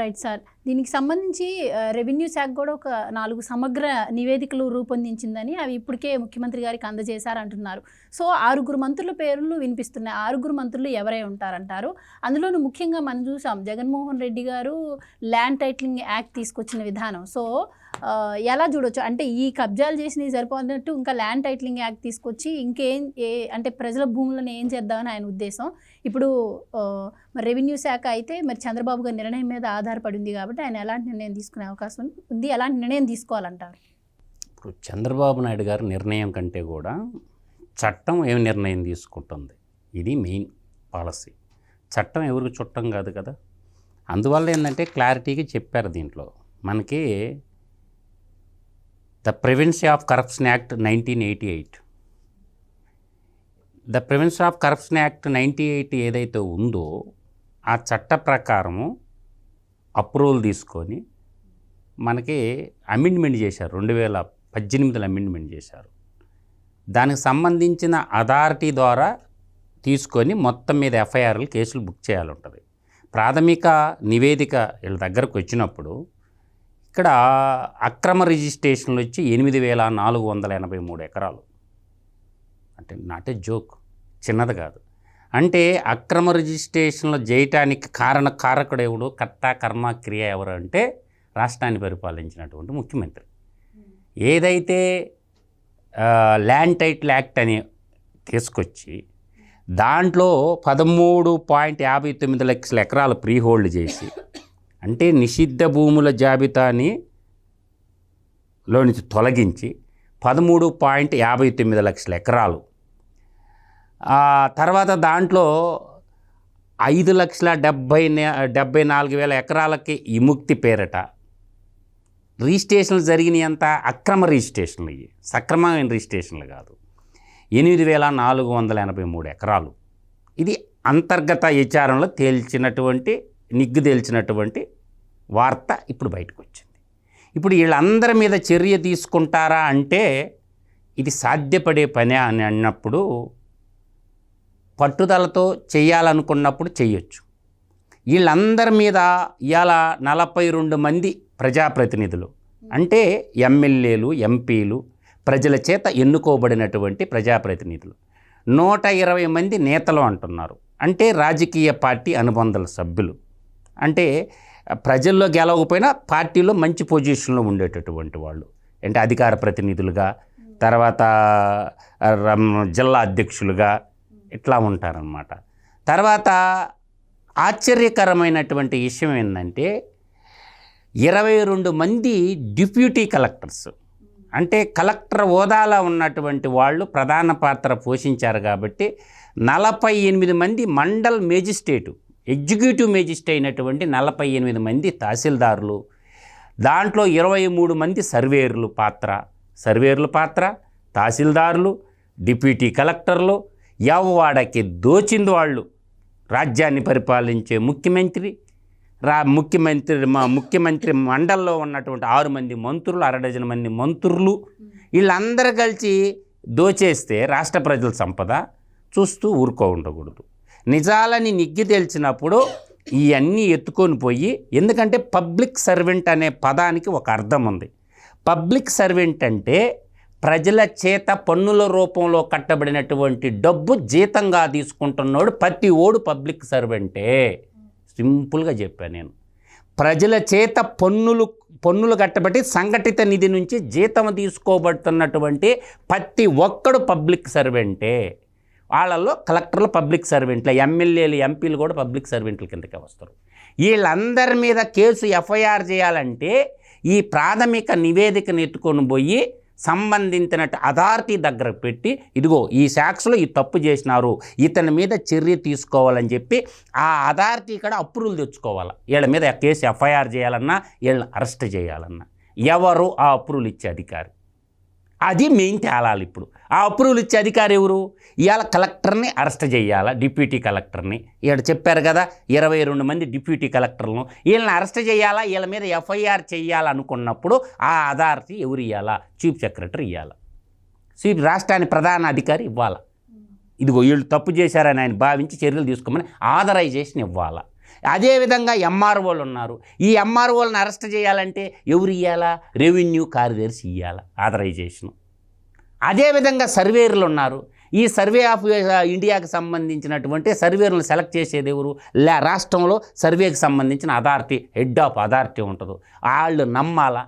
Right sir. దీనికి సంబంధించి revenue శాఖ కూడా ఒక నాలుగు సమగ్ర నివేదికలు రూపొందించిందని అవి ఇప్పటికే ముఖ్యమంత్రి గారికి అందజేశారంటున్నారు. సో ఆరుగురు మంత్రుల పేర్లు వినిపిస్తున్నాయి. ఆరుగురు మంత్రులు ఎవరై ఉంటారంటారు? అందులోనూ ముఖ్యంగా మనం చూసాం జగన్మోహన్ రెడ్డి గారు ల్యాండ్ టైటిలింగ్ యాక్ట్ తీసుకొచ్చిన విధానం. సో ఎలా చూడొచ్చు? అంటే ఈ కబ్జాలు చేసినవి సరిపోతున్నట్టు ఇంకా ల్యాండ్ టైటిలింగ్ యాక్ట్ తీసుకొచ్చి ఇంకేం ఏ అంటే ప్రజల భూములను ఏం చేద్దామని ఆయన ఉద్దేశం. ఇప్పుడు మరి రెవెన్యూ శాఖ అయితే మరి చంద్రబాబు గారి నిర్ణయం మీద ఆధారపడి ఉంది కాబట్టి ఆయన ఎలాంటి నిర్ణయం తీసుకునే అవకాశం ఉంది ఎలాంటి నిర్ణయం తీసుకోవాలంటారు? ఇప్పుడు చంద్రబాబు నాయుడు గారి నిర్ణయం కంటే కూడా చట్టం ఏం నిర్ణయం తీసుకుంటుంది? ఇది మెయిన్ పాలసీ. చట్టం ఎవరికి చుట్టం కాదు కదా. అందువల్ల ఏంటంటే క్లారిటీగా చెప్పారు దీంట్లో. మనకి the prevention of corruption act nineteen eighty eight the prevention of corruption act ninety eight ఏదైతే ఉందో ఆ చట్ట ప్రకారము అప్రూవల్ తీసుకొని మనకి అమెండ్మెంట్ చేశారు. రెండు వేల పద్దెనిమిదిలో అమెండ్మెంట్ చేశారు. దానికి సంబంధించిన అథారిటీ ద్వారా తీసుకొని మొత్తం మీద ఎఫ్ఐఆర్లు కేసులు బుక్ చేయాలి ఉంటుంది ప్రాథమిక నివేదిక వీళ్ళ దగ్గరకు వచ్చినప్పుడు ఇక్కడ అక్రమ రిజిస్ట్రేషన్లు వచ్చి ఎనిమిది వేల నాలుగు వందల ఎనభై మూడు ఎకరాలు. అంటే నాట్ ఏ జోక్ చిన్నది కాదు. అంటే అక్రమ రిజిస్ట్రేషన్లు చేయటానికి కారణ కారకుడెవడు? కర్త కర్మ క్రియ ఎవరు అంటే రాష్ట్రాన్ని పరిపాలించినటువంటి ముఖ్యమంత్రి. ఏదైతే ల్యాండ్ టైటిల్ యాక్ట్ అని తీసుకొచ్చి దాంట్లో పదమూడు పాయింట్ యాభై తొమ్మిది లక్షల ఎకరాలు ప్రీ హోల్డ్ చేసి అంటే నిషిద్ధ భూముల జాబితాని లో నుంచి తొలగించి పదమూడు పాయింట్ యాభై తొమ్మిది లక్షల ఎకరాలు. తర్వాత దాంట్లో ఐదు లక్షల డెబ్భై డెబ్భై నాలుగు వేల ఎకరాలకి విముక్తి పేరట. రిజిస్ట్రేషన్లు జరిగినాయి అంతా అక్రమ రిజిస్ట్రేషన్లు ఇవి సక్రమమైన రిజిస్ట్రేషన్లు కాదు. ఎనిమిది వేల నాలుగు వందల ఎనభై మూడు ఎకరాలు. ఇది అంతర్గత విచారణలో తేల్చినటువంటి నిగ్గు తేల్చినటువంటి వార్త ఇప్పుడు బయటకు వచ్చింది. ఇప్పుడు వీళ్ళందరి మీద చర్య తీసుకుంటారా అంటే ఇది సాధ్యపడే పనే అని అన్నప్పుడు పట్టుదలతో చేయాలనుకున్నప్పుడు చేయొచ్చు వీళ్ళందరి మీద ఇవాళ నలభై రెండు మంది ప్రజాప్రతినిధులు అంటే ఎమ్మెల్యేలు ఎంపీలు ప్రజల చేత ఎన్నుకోబడినటువంటి ప్రజాప్రతినిధులు. నూట ఇరవై మంది నేతలు అంటున్నారు. అంటే రాజకీయ పార్టీ అనుబంధాల సభ్యులు. అంటే ప్రజల్లో గెలవకపోయినా పార్టీలో మంచి పొజిషన్లో ఉండేటటువంటి వాళ్ళు. అంటే అధికార ప్రతినిధులుగా తర్వాత జిల్లా అధ్యక్షులుగా ఇట్లా ఉంటారనమాట తర్వాత ఆశ్చర్యకరమైనటువంటి విషయం ఏంటంటే ఇరవై రెండు మంది డిప్యూటీ కలెక్టర్స్. అంటే కలెక్టర్ హోదాలో ఉన్నటువంటి వాళ్ళు ప్రధాన పాత్ర పోషించారు కాబట్టి నలభై ఎనిమిది మంది మండల్ మేజిస్ట్రేటు ఎగ్జిక్యూటివ్ మేజిస్ట్రేట్ అయినటువంటి నలభై ఎనిమిది మంది తహసీల్దారులు దాంట్లో ఇరవై మూడు మంది సర్వేయర్లు పాత్ర. సర్వేయర్లు పాత్ర తహసీల్దారులు డిప్యూటీ కలెక్టర్లు ఎవవాడకి దోచింది వాళ్ళు. రాజ్యాన్ని పరిపాలించే ముఖ్యమంత్రి రా ముఖ్యమంత్రి మా ముఖ్యమంత్రి మండల్లో ఉన్నటువంటి ఆరు మంది మంత్రులు అరడజన మంది మంత్రులు వీళ్ళందరూ కలిసి దోచేస్తే రాష్ట్ర ప్రజల సంపద చూస్తూ ఊరుకో ఉండకూడదు. నిజాలని నిగ్గి తెలిసినప్పుడు ఇవన్నీ ఎత్తుకొని పోయి ఎందుకంటే పబ్లిక్ సర్వెంట్ అనే పదానికి ఒక అర్థం ఉంది. పబ్లిక్ సర్వెంట్ అంటే ప్రజల చేత పన్నుల రూపంలో కట్టబడినటువంటి డబ్బు జీతంగా తీసుకుంటున్నాడు ప్రతి ఓడు పబ్లిక్ సర్వెంటే. సింపుల్గా చెప్పాను నేను. ప్రజల చేత పన్నులు పన్నులు కట్టబట్టి సంఘటిత నిధి నుంచి జీతం తీసుకోబడుతున్నటువంటి ప్రతి ఒక్కడు పబ్లిక్ సర్వెంటే. వాళ్ళల్లో కలెక్టర్లు పబ్లిక్ సర్వెంట్లు ఎమ్మెల్యేలు ఎంపీలు కూడా పబ్లిక్ సర్వెంట్ల కిందకే వస్తారు. వీళ్ళందరి మీద కేసు ఎఫ్ఐఆర్ చేయాలంటే ఈ ప్రాథమిక నివేదికను ఎత్తుకొని పోయి సంబంధించిన అథారిటీ దగ్గర పెట్టి ఇదిగో ఈ శాఖలో ఈ తప్పు చేసినారు ఇతని మీద చర్య తీసుకోవాలని చెప్పి ఆ అథారిటీ కూడా అప్రూవల్ తెచ్చుకోవాలి. వీళ్ళ మీద కేసు ఎఫ్ఐఆర్ చేయాలన్నా వీళ్ళని అరెస్ట్ చేయాలన్నా. ఎవరు ఆ అప్రూవల్ ఇచ్చే అధికారి? అది మెయిన్ తేలాలి ఇప్పుడు. ఆ అప్రూవల్ ఇచ్చే అధికారి ఎవరు? ఇవాళ కలెక్టర్ని అరెస్ట్ చేయాలా? డిప్యూటీ కలెక్టర్ని. ఇక్కడ చెప్పారు కదా ఇరవై రెండు మంది డిప్యూటీ కలెక్టర్లను వీళ్ళని అరెస్ట్ చేయాలా? వీళ్ళ మీద ఎఫ్ఐఆర్ చేయాలనుకున్నప్పుడు ఆ అథారిటీ ఎవరు ఇవ్వాలా? చీఫ్ సెక్రటరీ ఇవ్వాలా? చీఫ్ రాష్ట్రానికి ప్రధాన అధికారి ఇవ్వాలా? ఇదిగో వీళ్ళు తప్పు చేశారని ఆయన భావించి చర్యలు తీసుకోమని ఆథరైజేషన్ ఇవ్వాలా? అదేవిధంగా ఎంఆర్ఓలు ఉన్నారు. ఈ ఎంఆర్ఓలను అరెస్ట్ చేయాలంటే ఎవరు ఇవ్వాలా రెవెన్యూ కార్యదర్శి ఇవ్వాలా ఆథరైజేషను. అదేవిధంగా సర్వేయర్లు ఉన్నారు. ఈ సర్వే ఆఫ్ ఇండియాకి సంబంధించినటువంటి సర్వేలను సెలెక్ట్ చేసేది ఎవరు? లే రాష్ట్రంలో సర్వేకి సంబంధించిన అథారిటీ హెడ్ ఆఫ్ అథారిటీ ఉంటుంది. వాళ్ళు నమ్మాలా?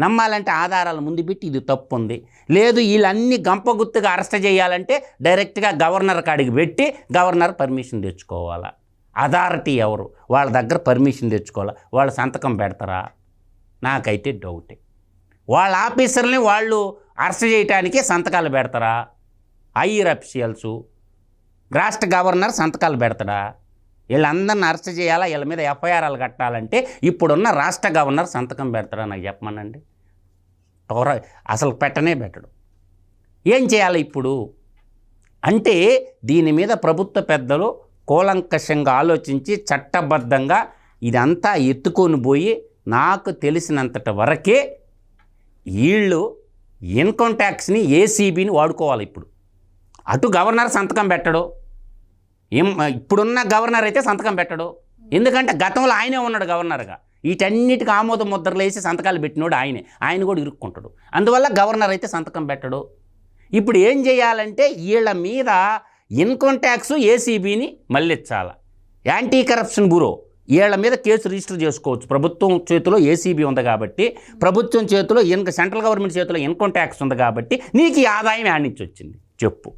నమ్మాలంటే ఆధారాలు ముందు పెట్టి ఇది తప్పు ఉంది లేదు వీళ్ళన్నీ గంపగుత్తుగా అరెస్ట్ చేయాలంటే డైరెక్ట్గా గవర్నర్ కాడికి పెట్టి గవర్నర్ పర్మిషన్ తెచ్చుకోవాలా? అథారిటీ ఎవరు? వాళ్ళ దగ్గర పర్మిషన్ తెచ్చుకోవాలా? వాళ్ళు సంతకం పెడతారా? నాకైతే డౌటే. వాళ్ళ ఆఫీసర్ని వాళ్ళు అరెస్ట్ చేయటానికి సంతకాలు పెడతారా? ఐఆర్ అఫీషియల్స్ రాష్ట్ర గవర్నర్ సంతకాలు పెడతాడా? వీళ్ళందరిని అరెస్ట్ చేయాలా? వీళ్ళ మీద ఎఫ్ఐఆర్లు కట్టాలంటే ఇప్పుడున్న రాష్ట్ర గవర్నర్ సంతకం పెడతాడా నాకు చెప్పమనండి? టోర అసలు పెట్టనే పెట్టడు. ఏం చేయాలి ఇప్పుడు? అంటే దీని మీద ప్రభుత్వ పెద్దలు కూలంకషంగా ఆలోచించి చట్టబద్ధంగా ఇదంతా ఎత్తుకొని పోయి నాకు తెలిసినంతటి వరకే వీళ్ళు ఇన్కమ్ ట్యాక్స్ని ఏసీబీని వాడుకోవాలి ఇప్పుడు. అటు గవర్నర్ సంతకం పెట్టడు. ఏం ఇప్పుడున్న గవర్నర్ అయితే సంతకం పెట్టడు. ఎందుకంటే గతంలో ఆయనే ఉన్నాడు గవర్నర్గా. వీటన్నిటికి ఆమోద ముద్రలు వేసి సంతకాలు పెట్టినోడు ఆయనే. ఆయన కూడా ఇరుక్కుంటాడు. అందువల్ల గవర్నర్ అయితే సంతకం పెట్టడు. ఇప్పుడు ఏం చేయాలంటే వీళ్ళ మీద ఇన్కమ్ ట్యాక్స్ ఏసీబీని మళ్ళించాల. Anti corruption bureau. వీళ్ళ మీద కేసు రిజిస్టర్ చేసుకోవచ్చు. ప్రభుత్వం చేతిలో ఏసీబీ ఉంది కాబట్టి ప్రభుత్వం చేతిలో ఇన్ సెంట్రల్ గవర్నమెంట్ చేతిలో ఇన్కమ్ ట్యాక్స్ ఉంది కాబట్టి నీకు ఈ ఆదాయం యాడ్ నుంచి వచ్చింది. చెప్పు.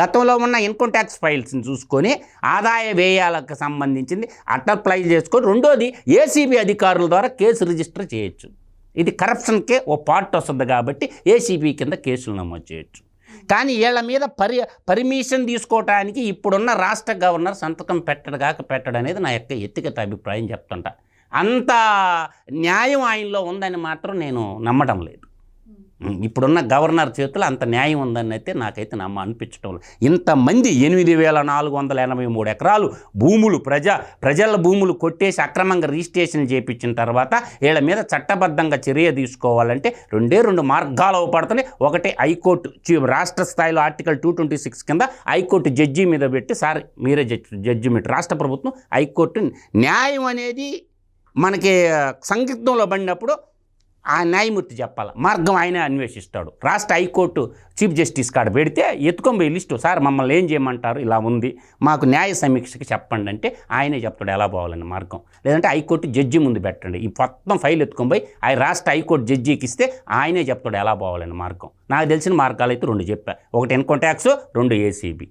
గతంలో ఉన్న ఇన్కమ్ ట్యాక్స్ ఫైల్స్ని చూసుకొని ఆదాయ వ్యయాలకు సంబంధించింది అప్లై చేసుకొని రెండోది ఏసీబీ అధికారుల ద్వారా కేసు రిజిస్టర్ చేయొచ్చు. ఇది కరప్షన్కే ఓ పార్ట్ వస్తుంది కాబట్టి ఏసీబీ కింద కేసులు నమోదు చేయొచ్చు. కానీ వీళ్ళ మీద పరి పర్మిషన్ తీసుకోవటానికి ఇప్పుడున్న రాష్ట్ర గవర్నర్ సంతకం పెట్టడు కాక అనేది నా యొక్క ఎత్తిగత అభిప్రాయం చెప్తుంటా. అంత న్యాయం ఆయనలో ఉందని మాత్రం నేను నమ్మడం లేదు. ఇప్పుడున్న గవర్నర్ చేతిలో అంత న్యాయం ఉందని అయితే నాకైతే నమ్మ అనిపించడం లేదు. ఇంతమంది ఎనిమిది వేల నాలుగు వందల ఎనభై మూడు ఎకరాలు భూములు ప్రజా ప్రజల భూములు కొట్టేసి అక్రమంగా రిజిస్ట్రేషన్ చేయించిన తర్వాత వీళ్ళ మీద చట్టబద్ధంగా చర్య తీసుకోవాలంటే రెండే రెండు మార్గాలు అవపడుతున్నాయి. ఒకటి హైకోర్టు రాష్ట్ర స్థాయిలో ఆర్టికల్ టూ ట్వంటీ సిక్స్ కింద హైకోర్టు జడ్జి మీద పెట్టి సార్ మీరే జడ్జి జడ్జిమెంట్ రాష్ట్ర ప్రభుత్వం హైకోర్టు న్యాయం అనేది మనకి సంగీతంలో పడినప్పుడు ఆ న్యాయమూర్తి చెప్పాలి మార్గం ఆయనే అన్వేషిస్తాడు. రాష్ట్ర హైకోర్టు చీఫ్ జస్టిస్ కాడ పెడితే ఎత్తుకొని లిస్టు సార్ మమ్మల్ని ఏం చేయమంటారు? ఇలా ఉంది. మాకు న్యాయ సమీక్షకి చెప్పండి అంటే ఆయనే చెప్తాడు ఎలా పోవాలని మార్గం? లేదంటే హైకోర్టు జడ్జి ముందు పెట్టండి. ఈ మొత్తం ఫైల్ ఎత్తుకొని పోయి ఆ రాష్ట్ర హైకోర్టు జడ్జికి ఇస్తే ఆయనే చెప్తాడు ఎలా పోవాలని మార్గం? నాకు తెలిసిన మార్గాలు అయితే రెండు చెప్పా. ఒకటి ఇన్కమ్ ట్యాక్స్ రెండు ఏసీబీ.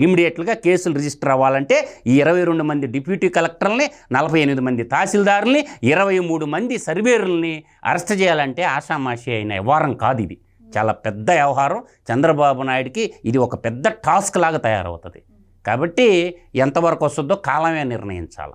ఇమీడియట్గా కేసులు రిజిస్టర్ అవ్వాలంటే ఈ ఇరవై రెండు మంది డిప్యూటీ కలెక్టర్ని నలభై ఎనిమిది మంది తహసీల్దారుల్ని ఇరవై మూడు మంది సర్వేరుల్ని అరెస్ట్ చేయాలంటే ఆషామాషి అయిన వ్యవహారం కాదు ఇది. చాలా పెద్ద వ్యవహారం. చంద్రబాబు నాయుడికి ఇది ఒక పెద్ద టాస్క్ లాగా తయారవుతుంది. కాబట్టి ఎంతవరకు వస్తుందో కాలమే నిర్ణయించాలి.